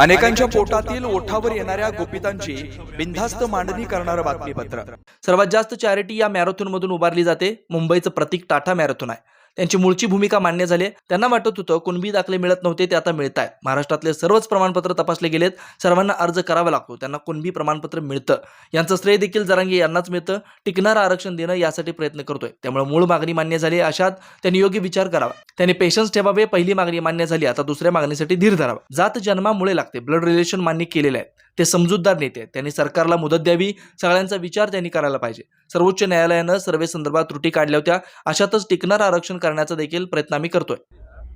अनेकांच्या पोटातील ओठावर येणाऱ्या गोपितांची बिनधास्त मांडणी करणारं बातमीपत्र. सर्वात जास्त चॅरिटी या मॅरेथॉनमधून उभारली जाते. मुंबईचं प्रतीक टाटा मॅरेथॉन आहे. त्यांची मूळची भूमिका मान्य झाली आहे. त्यांना वाटत होतं कुणबी दाखले मिळत नव्हते ते आता मिळत आहे महाराष्ट्रातले सर्वच प्रमाणपत्र तपासले गेलेत. सर्वांना अर्ज करावा लागतो. त्यांना कुणबी प्रमाणपत्र मिळतं. यांचं श्रेय देखील जरांगे यांनाच मिळतं. टिकणारं आरक्षण देणं यासाठी प्रयत्न करतोय. त्यामुळे मूळ मागणी मान्य झाली अशात त्यांनी योग्य विचार करावा. त्यांनी पेशन्स ठेवावे. पहिली मागणी मान्य झाली आता दुसऱ्या मागणीसाठी धीर धरावा. जात जन्मामुळे लागते. ब्लड रिलेशन मान्य केलेलं आहे. ते समजूतदार नेते आहेत. त्यांनी सरकारला मुदत द्यावी सगळ्यांचा विचार त्यांनी करायला पाहिजे. सर्वोच्च न्यायालयानं सर्वे संदर्भात त्रुटी काढल्या होत्या. अशातच टिकणारं आरक्षण करण्याचा देखील प्रयत्न आम्ही करतोय.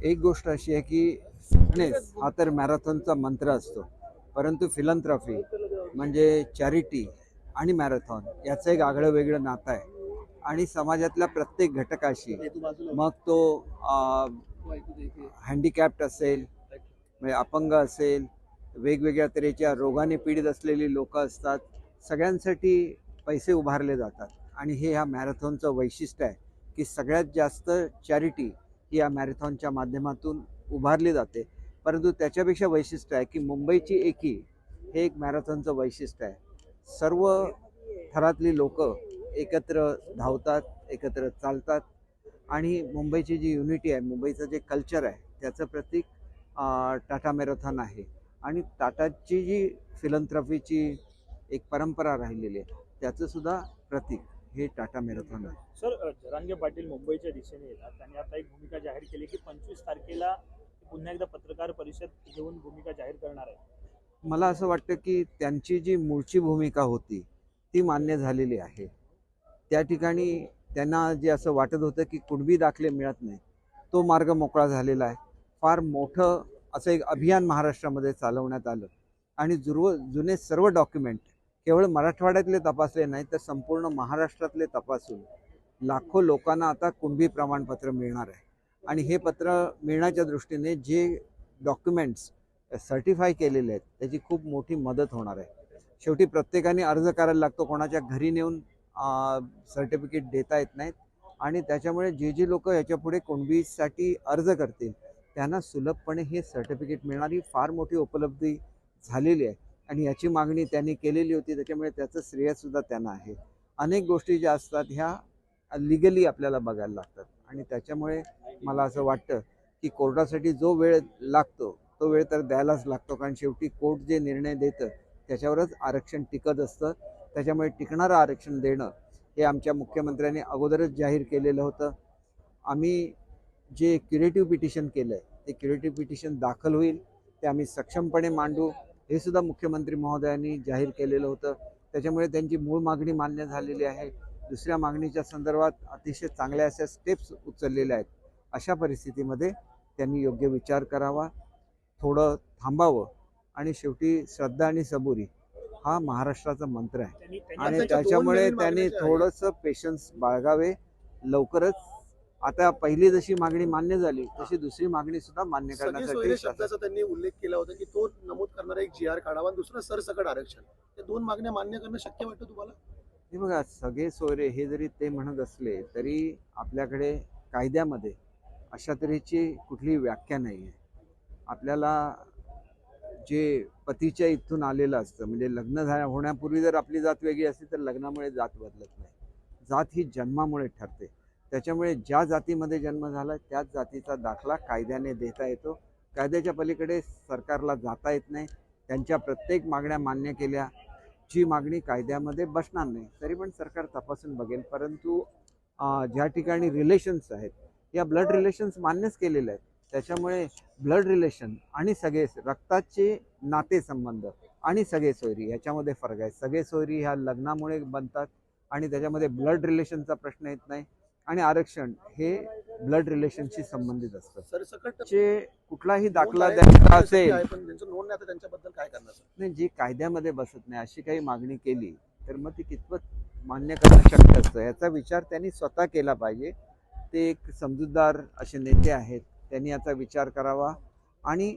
एक गोष्ट अशी आहे की फिटनेस हा तर मॅरेथॉनचा मंत्र असतो. परंतु फिलंथ्रॉफी म्हणजे चॅरिटी आणि मॅरेथॉन याचं एक आगळं वेगळं नातं आहे. आणि समाजातल्या प्रत्येक घटकाशी मग तो हँडिकॅप्ट असेल म्हणजे अपंग असेल वेगवेगळ्या तऱ्हेच्या रोगाने पीडित असलेली लोकं असतात. सगळ्यांसाठी पैसे उभारले जातात. आणि हे ह्या मॅरेथॉनचं वैशिष्ट्य आहे की सगळ्यात जास्त चॅरिटी ही या मॅरेथॉनच्या माध्यमातून उभारली जाते. परंतु त्याच्यापेक्षा वैशिष्ट्य आहे की मुंबईची एकी हे एक मॅरेथॉनचं वैशिष्ट्य आहे. सर्व थरातली लोक एकत्र धावतात एकत्र चालतात. आणि मुंबईची जी युनिटी आहे मुंबईचं जे कल्चर आहे त्याचं प्रतीक टाटा मॅरेथॉन आहे. आणि टाटाची जी फिलंथ्रॉफीची एक परंपरा राहिलेली आहे त्याचं सुद्धा प्रतीक हे टाटा मॅरेथॉन आहे. सर जरांगे पाटील मुंबईच्या दिशेने येतात त्यांनी आता एक भूमिका जाहीर केली की पंचवीस तारखेला पुन्हा एकदा पत्रकार परिषद घेऊन भूमिका जाहीर करणार आहे. मला असं वाटतं की त्यांची जी मूळची भूमिका होती ती मान्य झालेली आहे. त्या ठिकाणी त्यांना जे असं वाटत होतं की कुणबी दाखले मिळत नाही तो मार्ग मोकळा झालेला आहे. फार मोठं असं एक अभियान महाराष्ट्रामध्ये चालवण्यात आलं. आणि जुर्व जुने सर्व डॉक्युमेंट केवळ मराठवाड्यातले तपासले नाही तर संपूर्ण महाराष्ट्रातले तपासून लाखो लोकांना आता कुणबी प्रमाणपत्र मिळणार आहे. आणि हे पत्र मिळण्याच्या दृष्टीने जे डॉक्युमेंट्स सर्टिफाय केलेले आहेत त्याची खूप मोठी मदत होणार आहे. शेवटी प्रत्येकाने अर्ज करायला लागतो कोणाच्या घरी नेऊन सर्टिफिकेट देता येत नाहीत. आणि त्याच्यामुळे जे जे लोक याच्यापुढे कुणबीसाठी अर्ज करतील त्यांना सुलभपणे हे सर्टिफिकेट मिळणारी फार मोठी उपलब्धी झालेली आहे. आणि याची मागणी त्यांनी केलेली होती त्याच्यामुळे त्याचं श्रेयसुद्धा त्यांना आहे. अनेक गोष्टी ज्या असतात ह्या लिगली आपल्याला बघायला लागतात. आणि त्याच्यामुळे मला असं वाटतं की कोर्टासाठी जो वेळ लागतो तो वेळ तर द्यायलाच लागतो. कारण शेवटी कोर्ट जे निर्णय देतं त्याच्यावरच आरक्षण टिकत असतं. त्याच्यामुळे टिकणारं आरक्षण देणं हे आमच्या मुख्यमंत्र्यांनी अगोदरच जाहीर केलेलं होतं. आम्ही जे क्युरेटिव्ह पिटिशन केलं आहे ते क्युरेटिव्ह पिटिशन दाखल होईल ते आम्ही सक्षमपणे मांडू. हे सुद्धा मुख्यमंत्री महोदयांनी जाहीर केलेलं होतं. त्याच्यामुळे त्यांची मूळ मागणी मान्य झालेली आहे. दुसऱ्या मागणीच्या संदर्भात अतिशय चांगल्या अशा स्टेप्स उचललेल्या आहेत. अशा परिस्थितीमध्ये त्यांनी योग्य विचार करावा थोडं थांबावं आणि शेवटी श्रद्धा आणि सबुरी हा महाराष्ट्राचा मंत्र आहे. आणि त्याच्यामुळे त्यांनी. थोडंसं पेशन्स बाळगावे. लवकरच आता पहिली जशी मागणी मान्य झाली तशी दुसरी मागणी सुद्धा मान्य करण्यासाठी त्यांनी उल्लेख केला होता की तो नमूद करणारा एक जी आर काढावा आणि दुसरं सरसकट आरक्षण. या दोन मागण्या मान्य करणं शक्य वाटतं तुम्हाला? हे बघा सगळे सोयरे हे जरी ते म्हणत असले तरी आपल्याकडे कायद्यामध्ये अशा तऱ्हेची कुठलीही व्याख्या नाही आहे आपल्याला जे पतीच्या इथून आलेलं असतं म्हणजे लग्न झाल्या होण्यापूर्वी जर आपली जात वेगळी असली तर लग्नामुळे जात बदलत नाही. जात ही जन्मामुळे ठरते. त्याच्यामुळे ज्या जातीमध्ये जन्म झाला त्याच जातीचा दाखला कायद्याने देता येतो. कायद्याच्या पलीकडे सरकारला जाता येत नाही. त्यांच्या प्रत्येक मागण्या मान्य केल्या जी मागणी कायद्यामध्ये बसणार नाही. तरी पण सरकार तपासून बघेल. परंतु ज्या ठिकाणी रिलेशन्स आहेत या ब्लड रिलेशन्स मान्यच केलेले आहेत. त्याच्यामुळे ब्लड रिलेशन आणि सगळे रक्ताचे नातेसंबंध आणि सगळे सोयरी याच्यामध्ये फरक आहे. सगळे सोयरी ह्या लग्नामुळे बनतात आणि त्याच्यामध्ये ब्लड रिलेशनचा प्रश्न येत नाही. आणि आरक्षण हे ब्लड रिलेशनशी संबंधित असतं. चे कुठलाही दाखला द्यायचा असेल पण त्यांचं नोंद नाही आता त्यांच्याबद्दल काय करणार सर? नाही जी कायद्यामध्ये बसत नाही अशी काही मागणी केली तर मग ती कितपत मान्य करणं शक्य असतं? याचा विचार त्यांनी स्वतः केला पाहिजे. ते एक समजूतदार असे नेते आहेत त्यांनी याचा विचार करावा. आणि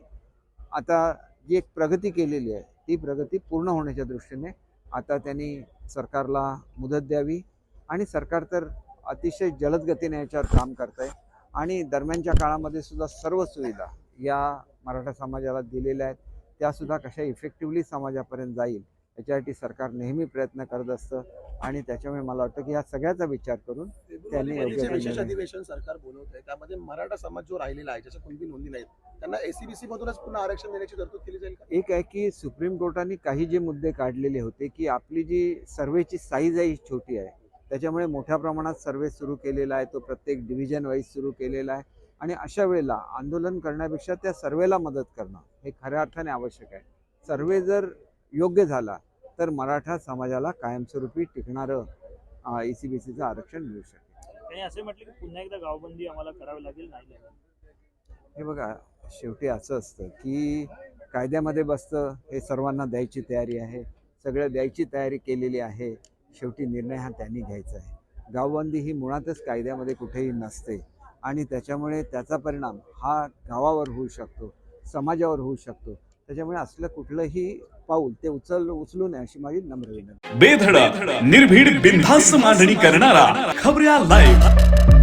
आता जी एक प्रगती केलेली आहे ती प्रगती पूर्ण होण्याच्या दृष्टीने आता त्यांनी सरकारला मुदत द्यावी. आणि सरकार तर अतिशय जलद गतीने याच्यावर काम करत आहे आणि दरम्यानच्या काळामध्ये सुद्धा सर्व सुविधा या मराठा समाजाला दिलेल्या आहेत. त्यासुद्धा कशा इफेक्टिव्हली समाजापर्यंत जाईल याच्यासाठी सरकार नेहमी प्रयत्न करत असतं. आणि त्याच्यामुळे मला वाटतं की या सगळ्याचा विचार करून त्यांनी फेब्रुवारीमध्ये योग्य जे विशेष अधिवेशन सरकार बोलवत आहे त्यामध्ये मराठा समाज जो राहिलेला आहे ज्याच्या कुणबी नोंदी नाहीत त्यांना एसीबीसी मधूनच पुन्हा आरक्षण देण्याची तरतूद केली जाईल का? एक आहे की सुप्रीम कोर्टाने काही जे मुद्दे काढलेले होते की आपली जी सर्वेची साईज आहे ही छोटी आहे. त्याच्यामुळे मोठ्या प्रमाणात सर्वे सुरू केलेला आहे तो प्रत्येक डिव्हिजन वाईज सुरू केलेला आहे. आणि अशा वेळेला आंदोलन करण्यापेक्षा त्या सर्वेला मदत करणं हे खऱ्या अर्थाने आवश्यक आहे. सर्वे जर योग्य झाला तर मराठा समाजाला कायमस्वरूपी टिकणारं ई सी बी सीचं आरक्षण मिळू शकेल. असे म्हटले की पुन्हा एकदा गावबंदी आम्हाला करावी लागेल नाही हे बघा शेवटी असं असतं की कायद्यामध्ये बसतं हे सर्वांना द्यायची तयारी आहे. सगळं द्यायची तयारी केलेली आहे. शेवटी निर्णय हा त्यांनी घ्यायचा आहे. गावबंदी ही मुळातच कायद्यामध्ये कुठेही नसते आणि त्याच्यामुळे त्याचा परिणाम हा गावावर होऊ शकतो समाजावर होऊ शकतो. त्याच्यामुळे असलं कुठलंही पाऊल ते उचल उचलू नये अशी माझी नम्र विनंती. बेधडक निर्भीड बिनधास्त मांडणी करणारा खबऱ्या लाईव्ह